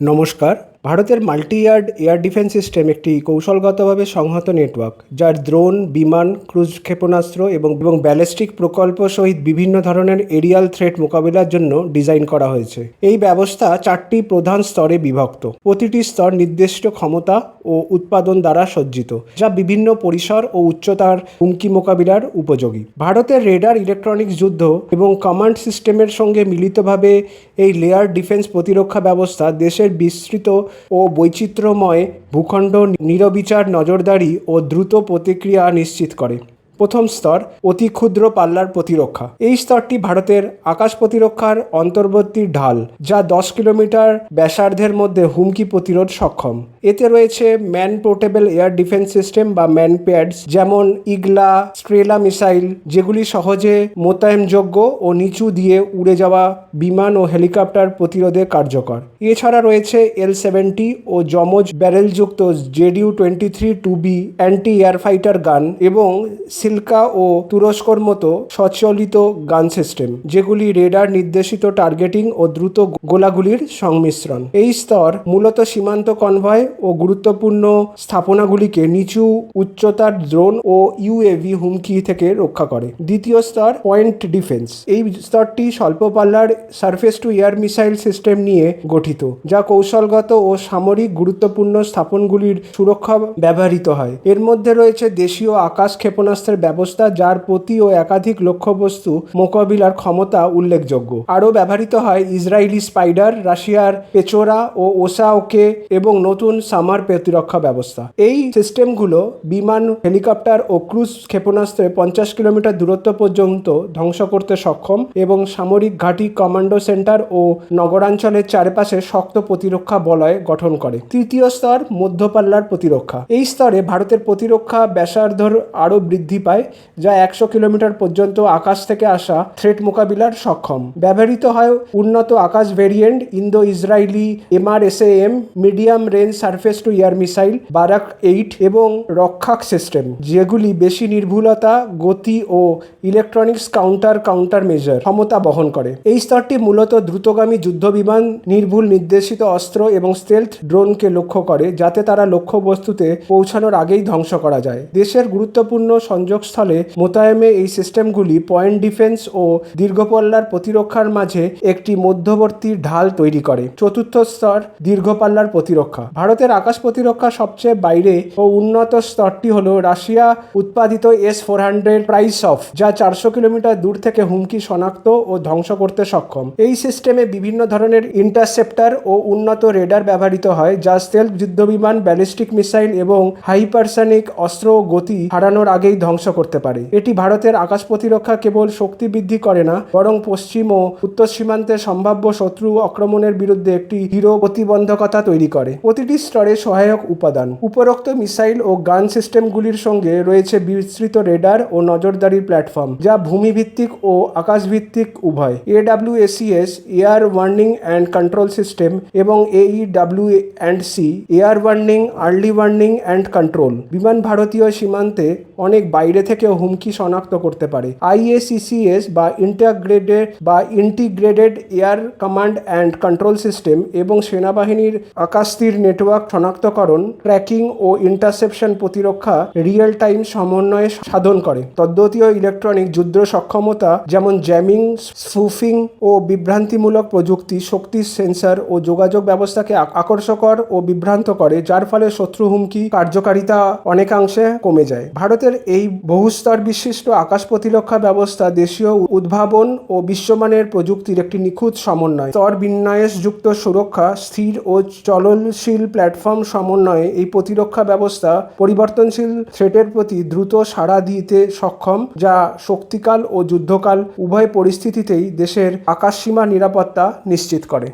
নমস্কার। ভারতের multi layered air defence system একটি কৌশলগতভাবে সংহত নেটওয়ার্ক, যার দ্রোন, বিমান, ক্রুজ ক্ষেপণাস্ত্র এবং এবং ব্যালিস্টিক প্রকল্প সহিত বিভিন্ন ধরনের এরিয়াল থ্রেট মোকাবিলার জন্য ডিজাইন করা হয়েছে। এই ব্যবস্থা চারটি প্রধান স্তরে বিভক্ত। প্রতিটি স্তর নির্দিষ্ট ক্ষমতা ও উৎপাদন দ্বারা সজ্জিত, যা বিভিন্ন পরিসর ও উচ্চতার হুমকি মোকাবিলার উপযোগী। ভারতের রেডার ইলেকট্রনিক্স যুদ্ধ এবং কমান্ড সিস্টেমের সঙ্গে মিলিতভাবে এই লেয়ার ডিফেন্স প্রতিরক্ষা ব্যবস্থা দেশের বিস্তৃত ও বৈচিত্র্যময় ভূখণ্ড নিরবিচার নজরদারি ও দ্রুত প্রতিক্রিয়া নিশ্চিত করে। প্রথম স্তর, অতি ক্ষুদ্র পাল্লার প্রতিরক্ষা। এই স্তরটি ভারতের আকাশ প্রতিরক্ষার অন্তর্বর্তী ঢাল, যা দশ কিলোমিটার ব্যাসার্ধের মধ্যে হুমকি প্রতিরোধ সক্ষম। এতে রয়েছে man portable air defence system বা ম্যান প্যাডস, যেমন ইগলা, স্ট্রেলা মিসাইল, যেগুলি সহজে মোতায়েনযোগ্য ও নিচু দিয়ে উড়ে যাওয়া বিমান ও হেলিকপ্টার প্রতিরোধে কার্যকর। এছাড়া রয়েছে এল সেভেন্টি ও যমজ ব্যারেলযুক্ত ZU twenty three two B anti air fighter gun এবং সিল্কা ও তুরস্কর মতো সচলিত গান সিস্টেম, যেগুলি রেডার নির্দেশিত টার্গেটিং ও দ্রুত গোলাগুলির সংমিশ্রণ। এই স্তর মূলত সীমান্ত কনভয় ও গুরুত্বপূর্ণ স্থাপনাগুলিকে নিচু উচ্চতার ড্রোন ও ইউএভি হুমকি থেকে রক্ষা করে। দ্বিতীয় স্তর, পয়েন্ট ডিফেন্স। এই স্তরটি স্বল্প পাল্লার surface to air missile system নিয়ে গঠিত, যা কৌশলগত ও সামরিক গুরুত্বপূর্ণ স্থাপনগুলির সুরক্ষা ব্যবহৃত হয়। এর মধ্যে রয়েছে দেশীয় আকাশ ক্ষেপণাস্ত্রের ব্যবস্থা, যার প্রতি ও একাধিক লক্ষ্যবস্তু মোকাবিলার ক্ষমতা উল্লেখযোগ্য। আরও ব্যবহৃত হয় ইসরায়েলি স্পাইডার, রাশিয়ার পেচোরা ও ওসাওকে এবং নতুন সামার প্রতিরক্ষা ব্যবস্থা। এই সিস্টেমগুলো বিমান, হেলিকপ্টার ও ক্রুজ ক্ষেপণাস্ত্রে পঞ্চাশ কিলোমিটার দূরত্ব পর্যন্ত ধ্বংস করতে সক্ষম এবং সামরিক ঘাঁটি কমান্ডো সেন্টার ও নগরাঞ্চলের চারপাশে শক্ত প্রতিরক্ষা বলয় গঠন করে। তৃতীয় স্তর, মধ্যপাল্লার প্রতিরক্ষা। এই স্তরে ভারতের প্রতিরক্ষা ব্যাসার্ধর আরও বৃদ্ধি পায়, যা একশো কিলোমিটার পর্যন্ত আকাশ থেকে আসা থ্রেট মোকাবিলার সক্ষম। ব্যবহৃত হয় উন্নত Akash variant Indo Israeli MRSAM, medium range surface to air missile, Barak eight এবং রক্ষাক সিস্টেম, যেগুলি বেশি নির্ভুলতা, গতি ও ইলেকট্রনিক্স কাউন্টার কাউন্টার মেজার ক্ষমতা বহন করে। এই স্তরটি মূলত দ্রুতগামী যুদ্ধবিমান, নির্ভুল নির্দেশিত অস্ত্র এবং স্টেলথ ড্রোনকে লক্ষ্য করে, যাতে তারা লক্ষ্যবস্তুতে পৌঁছানোর আগেই ধ্বংস করা যায়। দেশের গুরুত্বপূর্ণ সংযোগস্থলে মোতায়েমে এই সিস্টেমগুলি পয়েন্ট ডিফেন্স ও দীর্ঘপল্লার প্রতিরক্ষার মাঝে একটি মধ্যবর্তী ঢাল তৈরি করে। চতুর্থ স্তর দীর্ঘপাল্লার প্রতিরক্ষা। ভারতের আকাশ প্রতিরক্ষা সবচেয়ে বাইরে ও উন্নত স্তরটি হল রাশিয়া, উৎপাদিত S four hundred price of, যা চারশো কিলোমিটার দূর থেকে হুমকি শনাক্ত ও ধ্বংস করতে সক্ষম। এই সিস্টেমে বিভিন্ন ধরনের ইন্টারসেপ্টার ও উন্নত রেডার ব্যবহৃত হয়, যা স্টেলথ যুদ্ধবিমান ব্যালিস্টিক মিসাইল এবং হাইপারসানিক অস্ত্র ও গতি হারানোর আগেই ধ্বংস করতে পারে। এটি ভারতের আকাশ প্রতিরক্ষা কেবল শক্তি বৃদ্ধি করে না, বরং পশ্চিম ও উত্তর সীমান্তে সম্ভাব্য শত্রু আক্রমণের বিরুদ্ধে একটি হিরো প্রতিবন্ধকতা তৈরি করে। প্রতিটি স্তরে সহায়ক উপাদান। উপরোক্ত মিসাইল ও গান সিস্টেমগুলির সঙ্গে রয়েছে বিস্তৃত রেডার ও নজরদারির প্ল্যাটফর্ম, যা ভূমিভিত্তিক ও আকাশভিত্তিক উভয়। AWACS air warning and control system এবং AEW and C air warning early warning and control বিমান ভারতীয় সীমান্তে অনেক বাইরে থেকেও হুমকি শনাক্ত করতে পারে। আইএসিসিএস বা ইন্টাগ্রেটেড বা integrated air command and control system এবং সেনাবাহিনীর আকাশতীর নেটওয়ার্ক শনাক্তকরণ, ট্র্যাকিং ও ইন্টারসেপশন প্রতিরক্ষা রিয়েল টাইম সমন্বয়ে সাধন করে। তদ্বতীয় ইলেকট্রনিক যুদ্ধ সক্ষমতা যেমন জ্যামিং, স্ফুফিং ও বিভ্রান্তিমূলক প্রযুক্তি, শক্তি সেন্সর ও যোগাযোগ ব্যবস্থাকে আক- আকর্ষকর ও বিভ্রান্ত করে, যার ফলে শত্রু হুমকি, কার্যকারিতা অনেকাংশে কমে যায়। ভারতের এই বহুস্তর বিশিষ্ট আকাশ প্রতিরক্ষা ব্যবস্থা দেশীয় উদ্ভাবন ও বিশ্বমানের প্রযুক্তির একটি নিখুঁত সমন্বয়। স্তর বিন্যাসযুক্ত সুরক্ষা, স্থির ও চলনশীল প্ল্যাটফর্ম সমন্বয়ে এই প্রতিরক্ষা ব্যবস্থা পরিবর্তনশীল থ্রেটের প্রতি দ্রুত সাড়া দিতে সক্ষম, যা শক্তিকাল ও যুদ্ধকাল উভয় পরিস্থিতিতেই দেশের আকাশসীমা নিরাপত্তা নিশ্চিত করে।